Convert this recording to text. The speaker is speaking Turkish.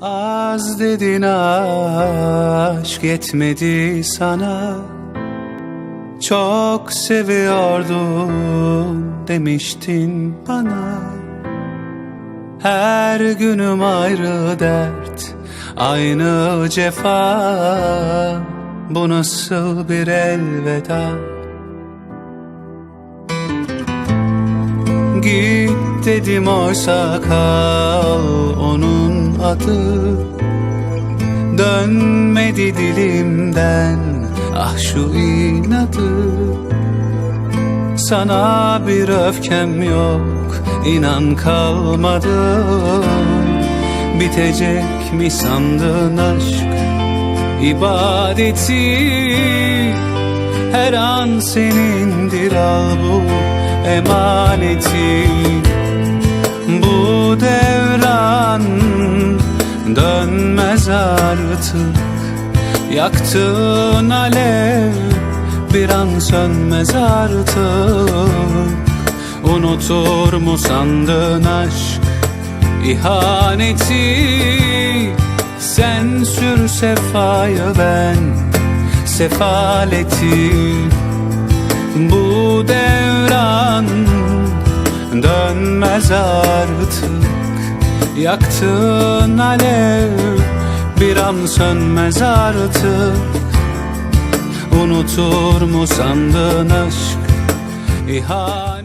Az dedin aşk yetmedi sana. Çok seviyordum demiştin bana. Her günüm ayrı dert Aynı cefa. Bu nasıl bir elveda? Git dedim oysa kal onun adı. Dönmedi dilimden ah şu inadı. Sana bir öfkem yok inan kalmadı. Bitecek mi sandın aşk ibadeti? Her an senindir al bu emaneti dönmez artık Yaktığın alev bir an sönmez artık Unutur mu sandın aşk ihaneti? Sen sür sefayı ben sefaleti. Bu devran dönmez artık Yaktığın alev bir an sönmez artık. Unutur mu sandın aşk? İhanet